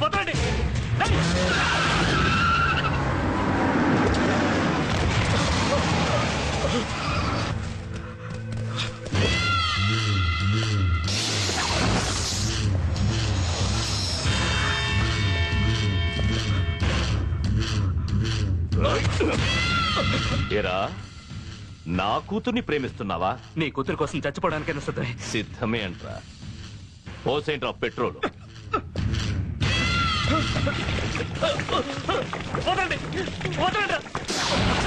వదలండి ఏయ్! ఏరా నా కూతుర్ని ప్రేమిస్తున్నావా? నీ కూతురు కోసం చచ్చిపోవడానికైనా సిద్ధమే. సిద్ధమే అంట్రా. పోసేంట్రా పెట్రోల్ వదలండి వదలండి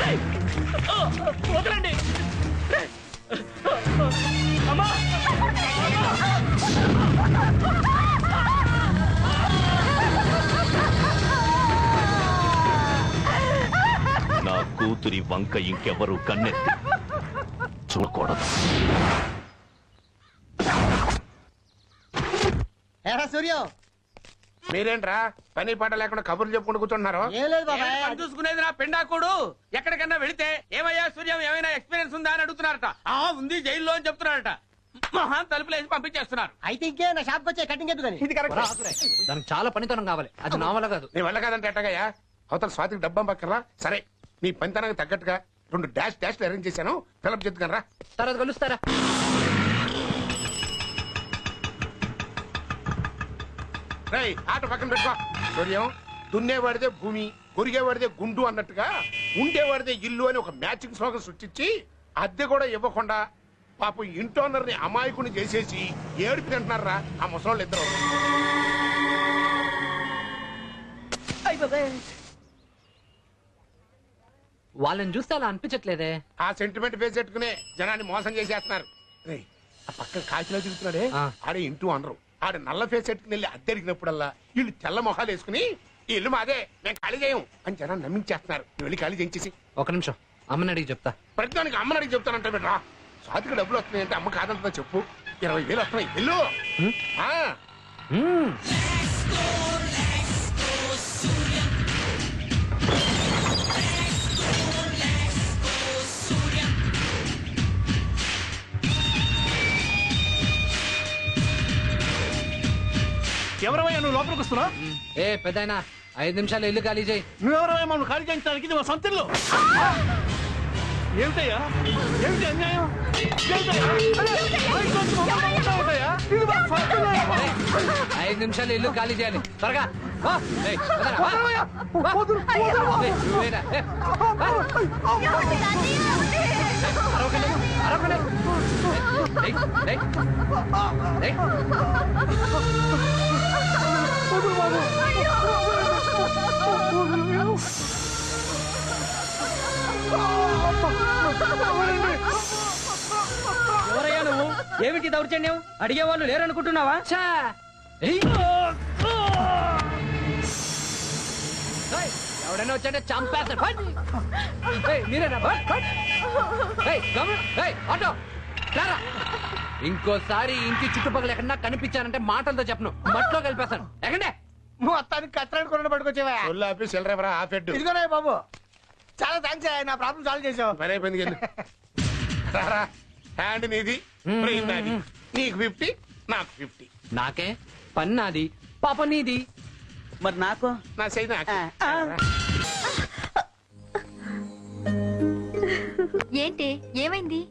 ఏయ్! వదలండి ఏయ్! అమ్మా నా కూతురి వంక ఇంకెవరు కన్నెత్తి చూడకూడదు ఏరా సూర్యం. మీరేంట్రా? పని పాట లేకుండా కబుర్లు చెప్పుకుంటూ కూర్చుంటున్నారు? ఏం లేదు బాబాయ్. పని చూసుకునేది నా పెండాకుడు? ఎక్కడికన్నా వెళితే ఏమయ్యా సూర్యం? ఏమైనా ఎక్స్పీరియన్స్ ఉందా అని అడుగుతున్నారట. ఆ ఉంది జైల్లో అని చెప్తున్నారట. మహాన్ తలుపులేసి పంపించేస్తున్నారు. అయితే ఇంకే నా షాప్ వచ్చే కటింగ్ ఎందుకు ఇది కరెక్ట్. దానికి చాలా పనితనం కావాలి. అది నా వల్ల కాదు. నీ వల్ల కాదంటే ఎట్టగయ్యా? అవతల స్వాతికి డబ్బం పక్కరా సరే నీ పనితనానికి తగ్గట్టుగా రెండు డాష్ డాష్లు అరేంజ్ చేశాను. ఫిలప్ చెప్తాను రా. తర్వాత కలుస్తారా? రేయ్ ఆట పక్కన పెట్టుకో. సూర్యం దున్నేవాడిదే భూమి కొరిగేవాడిదే గుండు అన్నట్టుగా ఉండేవాడిదే ఇల్లు అని ఒక మ్యాచింగ్ స్లోగన్ సృష్టించి అద్దె కూడా ఇవ్వకుండా పాపం ఇంటోనర్ని అమాయకుని చేసేసి ఏడుపు తింటున్నారా ఆ ముసలోళ్ళు ఇద్దరు. వాళ్ళని చూస్తే అలా అనిపించట్లేదే. ఆ సెంటిమెంట్ పెట్టుకునే జనాన్ని మోసం చేసేస్తున్నారు. రేయ్ ఆ పక్కన కాకిలో తిరుగుతున్నాడే ఆ. ఆడే ఇంటూ అనరు ఆడ నల్ల ఫేస్ పెట్టుకుని వెళ్ళి అద్దె అడిగినప్పుడల్లా వీళ్ళు తెల్ల మొహాలు వేసుకుని "ఈ ఇల్లు మాదే మేము ఖాళీ చేయం అని జనాన్ని నమ్మించేస్తున్నారు. నువ్వు వెళ్ళి ఖాళీ చేయించేసి. ఒక నిమిషం. అమ్మని అడిగి చెప్తా. ప్రతిదానికి అమ్మని అడిగి చెప్తానంటే బిడ్రా స్వాతికి డబ్బులు వస్తున్నాయంటే అమ్మ కాదంటుందా చెప్పు. ఇరవై వేలు వస్తున్నాయి. వెళ్ళు. ఆ. లోపలికి వస్తున్నావు ఏ పెద్దయినా ఐదు నిమిషాలు ఇల్లు ఖాళీ చేయి. నువ్వెవరవయ్యా మమ్మల్ని ఖాళీ చేయించడానికి ఇది మా సొంతిల్లు ఏమిటయ్యా? ఏమిటి అన్యాయం? ఐదు నిమిషాలు ఇల్లు ఖాళీ చేయాలి. త్వరగా. ఏయ్, ఎవరయ్యా నువ్వు? ఏమిటి దౌర్జన్యం? అడిగే వాళ్ళు లేరనుకుంటున్నావా ఎవడైనా వచ్చాడే చంపేస్తాడు. మీరేనా? ఆటో. ఇంకోసారి ఇంటి చుట్టుపక్కల ఎక్కడన్నా కనిపించానంటే మాటలతో చెప్పను. మట్లో కలిపేస్తాను. ఎక్కడే. మొత్తానికి కత్తిరాడు కొన్న పట్టుకొచ్చేవా? ఒళ్ళు ఆపి సెలరేవరా ఆ ఫెడ్. ఇదిగోనే బాబు. చాలా థ్యాంక్స్ నా ప్రాబ్లం సాల్వ్ చేసావు. పని అయిపోయింది వెళ్ళు. రారా హ్యాండ్ నీది బ్రెయిన్ నాది. నీకు ఫిఫ్టీ నాకు ఫిఫ్టీ నాకే? పన్నాది పాప నీది. మరి నాకు? నా నాకు. ఏంటి ఏమైంది?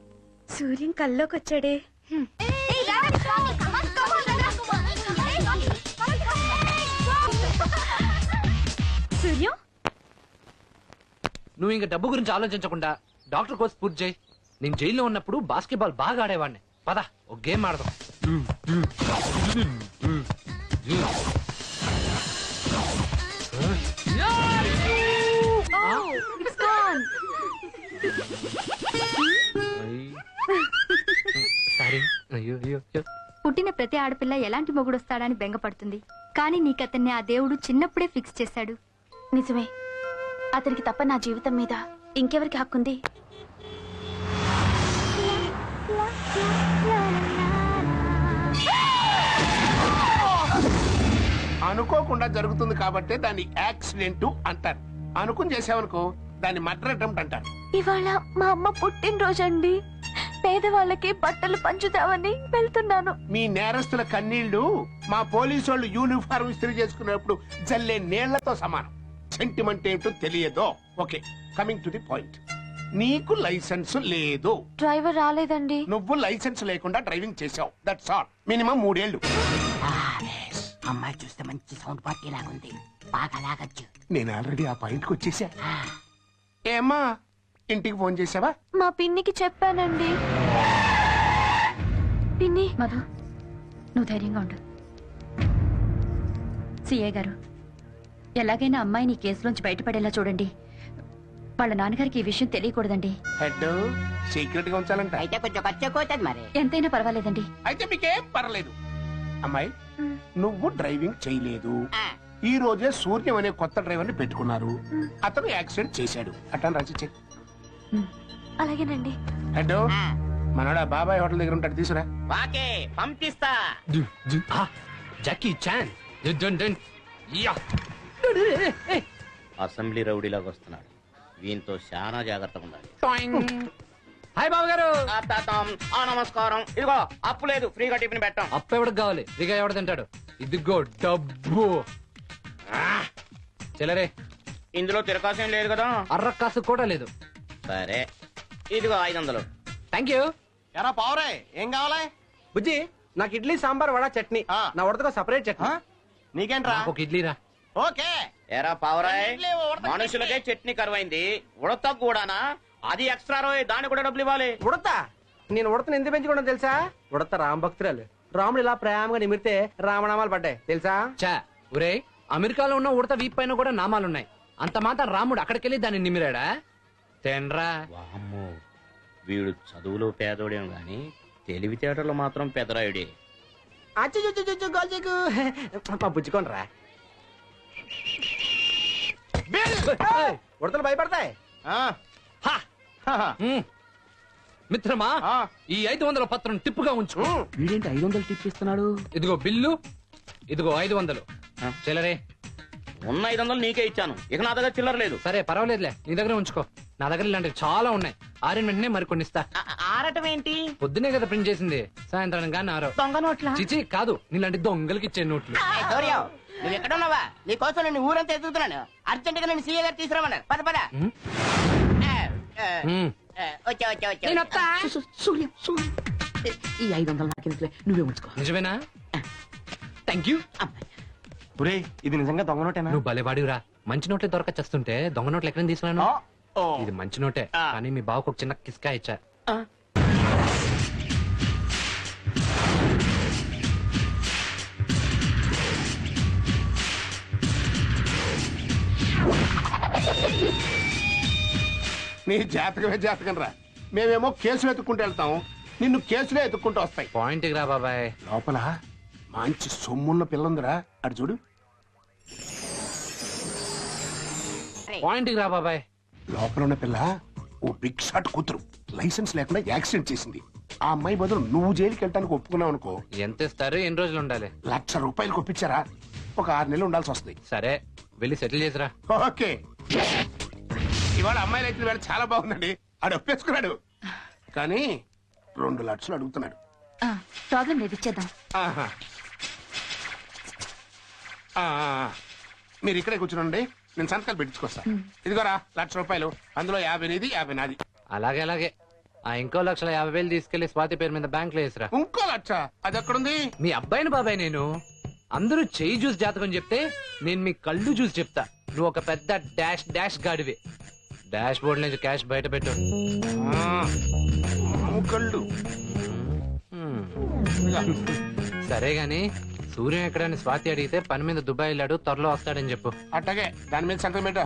సూర్యం కల్లోకి వచ్చాడే సూర్యం నువ్వు ఇంక డబ్బు గురించి ఆలోచించకుండా డాక్టర్ కోర్స్ పూర్తి చేయి నేను జైల్లో ఉన్నప్పుడు బాస్కెట్బాల్ బాగా ఆడేవాడిని పద ఒక గేమ్ ఆడదాం ఇట్స్ గాన్ పుట్టిన ప్రతి ఆడపిల్ల ఎలాంటి మొగుడొస్తాడని బెంగపడుతుంది. కానీ నీకతన్ని ఆ దేవుడు చిన్నప్పుడే ఫిక్స్ చేశాడు. నిజమే. అతనికి తప్ప నా జీవితం మీద ఇంకెవరికి హక్కుంది? అనుకోకుండా జరుగుతుంది కాబట్టి దాన్ని యాక్సిడెంట్ అంటారు. అనుకుని చేసావనుకో దాన్ని మర్డర్ అటెంప్ట్ అంటారు. ఇవాళ మా అమ్మ పుట్టినరోజు అండి పేదవాళ్ళకి బట్టలు పంచుతామని వెళ్తున్నాను. మీ నేరస్తుల కన్నీళ్ళు మా పోలీసు వాళ్ళు యూనిఫారం ఇస్త్రీ చేసుకునేప్పుడు జల్లే నీళ్ళతో సమానం. సెంటిమెంట్ ఏంటో తెలియదో? Okay coming to the point నీకు లైసెన్స్ లేదు. డ్రైవర్ రాలేదండి. నువ్వు లైసెన్స్ లేకుండా డ్రైవింగ్ చేసావు దట్స్ ఆల్ మినిమం మూడేళ్ళు అమ్మాయి చూస్తే మంచి సౌండ్ పార్టీ లాగా ఉంది బాగా లాగచ్చు. నేను ఆల్రెడీ ఆ పాయింట్కి వచ్చేసా. ఏమ్మా? ఇంటికి ఫోన్ చేసావా? మా పిన్నికి చెప్పానండి. పిన్ని. మధు నువ్వు ధైర్యంగా ఉండు. సిఏ గారు ఎలాగైనా అమ్మాయిని ఈ కేసులోంచి బయటపడేలా చూడండి. వాళ్ళ నాన్నగారికి ఈ విషయం తెలియకూడదండి. హెడ్ సీక్రెట్గా ఉంచాలంట. అయితే కొంచెం ఖర్చు ఎక్కువ అవుతుంది మరి. ఎంతైనా పర్వాలేదండి. అయితే మీకేం పర్లేదు అమ్మాయి నువ్వు డ్రైవింగ్ చేయలేదు. ఆ. ఈ రోజే సూర్యం అనే కొత్త డ్రైవర్ని పెట్టుకున్నారు అతను యాక్సిడెంట్ చేశాడు. అట్లా రాసి అలాగేనండి. హెడ్ మనోడా బాబాయ్ హోటల్ దగ్గర ఉంటాడు తీసురా. వాకే పంపిస్తా. Jackie Chan. అసెంబ్లీ రౌడీలాగా వస్తున్నాడు. వీంతో చాలా జాగ్రత్తగా ఉండాలి. హాయ్ బాబు గారు తాతాం, ఆ నమస్కారం. ఇదిగో అప్పు లేదు ఫ్రీగా టిఫిన్ పెట్టాం. అప్ప ఎవడికి కావాలి? దిగా ఎవడు తింటాడు? ఇదిగో డబ్బు. చెల్లరే. ఇందులో తిరకాసం లేదు కదా? అర్ర కాసు కూడా లేదు. సరే. ఇదిగో ఐదు వందలు థ్యాంక్ యూ ఎరా పావురే ఏం కావాలి? బుజ్జి నాకు ఇడ్లీ సాంబార్ వడ చట్నీ. నా ఉడతకు సపరేట్ చట్నీ. నీకేంట్రా? ఒక ఇడ్లీ రా ఓకే. ఎరా పావురాయ్ ఇడ్లీ, ఉడత మనుషులకే చట్నీ. కరువైంది. ఉడత కూడానా? అది ఎక్స్ట్రా రోయ్ దానికి కూడా డబ్బులు ఇవ్వాలి. ఉడత? నేను ఉడతను ఎందుకు పెంచుకోవడం తెలుసా? ఉడత రామ్ భక్తురాలు. రాముడు ఇలా ప్రేమగా నిమిరితే రామనామాలు పడ్డాయి. తెలుసా? చా ఒరే అమెరికాలో ఉన్న ఉడత వీప్ పైన కూడా నామాలున్నాయి. అంత మాత్రం రాముడు అక్కడికెళ్ళి దాన్ని నిమిరాడా? తెన్రా? వామ్మో వీడు చదువులో పేదోడేం గాని తెలివితేటలు మాత్రం పెదరాయుడే అచ్చు చుచ్చు చుచ్చు గోల్చకు మా పుచ్చుకోండి రా ఉడతలు భయపడతాయి. మిత్రమా ఈ ఐదు వందల పత్రం టిప్పుగా ఉంచు. వీడేంటి ఐదు వందలు టిప్ ఇస్తున్నాడు? ఇదిగో బిల్లు ఇదిగో ఐదు వందలు. చెల్లరే. ఉన్న ఐదు వందలు నీకే ఇచ్చాను. ఇక నా దగ్గర చిల్లర లేదు. సరే పర్వాలేదులే నీ దగ్గర ఉంచుకో. నా దగ్గర ఇలాంటివి చాలా ఉన్నాయి. ఆరిన వెంటనే మరికొన్ని ఇస్తా. ఆరటం ఏంటి? పొద్దునే కదా ప్రింట్ చేసింది. సాయంత్రం కానీ ఆరో దొంగ నోట్ల? చిచి కాదు నీలాంటి దొంగలకి ఇచ్చే నోట్లు. నువ్వు ఎక్కడ ఉన్నావా నీ కోసం నేను ఊరంతా ఎదుగుతున్నాను. అర్జెంట్గా నేను సీఏ గారు తీసుకురామన్నారు పద పద. వచ్చా వచ్చా వచ్చా. సూర్యం సూర్యం ఈ ఐదు వందలు నాకు నువ్వే ఉంచుకో. నిజమేనా? థ్యాంక్ యూ ఇది నిజంగా దొంగ నోటేనా? నువ్వు భలేవాడివిరా మంచి నోట్లే దొరక చేస్తుంటే దొంగ నోట్లు ఎక్కడ తీసుకున్నాను ఇది మంచి నోటే. కానీ మీ బావకు ఒక చిన్న కిస్కా ఇచ్చా. నీ జాతకమే జాతకం రా. మేమేమో కేసులు ఎత్తుకుంటూ వెళ్తాం. నిన్ను కేసులే ఎత్తుకుంటూ వస్తాయి. పాయింట్ రా బాబాయ్. లోపల మంచి సొమ్మున్న పిల్లందిరా. అటు చూడు. పాయింట్ రా బాబాయ్. లోపల ఉన్న పిల్ల ఓ బిగ్ షాట్ కూతురు. లైసెన్స్ లేకుండా యాక్సిడెంట్ చేసింది. ఆ అమ్మాయి బదులు నువ్వు జైలుకి వెళ్ళడానికి ఒప్పుకున్నావు అనుకో. ఎంత ఇస్తారు? ఎన్ని రోజులు ఉండాలి? లక్ష రూపాయలు కొప్పించారా? ఒక ఆరు నెలలు ఉండాల్సి వస్తుంది. సరే వెళ్ళి సెటిల్ చేసిరా. ఓకే. ఇవాళ అమ్మాయి రైతుల వేళ చాలా బాగుందండి. ఆడు ఒప్పేసుకున్నాడు. కానీ రెండు లక్షలు అడుగుతున్నాడు. ప్రాబ్లం లేదు ఇచ్చేద్దాం. ఆహా. ఆ, ఆ, ఆ. మీరు ఇక్కడే కూర్చునండి. నేను సంతకాలు పెట్టించుకొస్తా. ఇదిగోరా లక్ష రూపాయలు. అందులో యాభై నీది యాభై నాది. అలాగే అలాగే. ఆ ఇంకో లక్షల యాభై వేలు తీసుకెళ్ళి స్వాతి పేరు మీద బ్యాంక్లో వేసిరా. ఇంకో లక్ష? అది ఎక్కడుంది మీ అబ్బాయిని బాబాయ్ నేను. అందరూ చెయ్యి చూసి జాతకం చెప్తే నేను మీ కళ్ళు చూసి చెప్తా. నువ్వు ఒక పెద్ద డాష్ డాష్ గాడివి. డాష్ బోర్డు నుంచి క్యాష్ బయట పెట్టు. ఆ, కళ్ళు. సరే గాని సూర్యం ఎక్కడని స్వాతి అడిగితే పని మీద దుబాయ్ వెళ్ళాడు త్వరలో వస్తాడని చెప్పు. అట్టగే దాని మీద సంతకం పెట్టా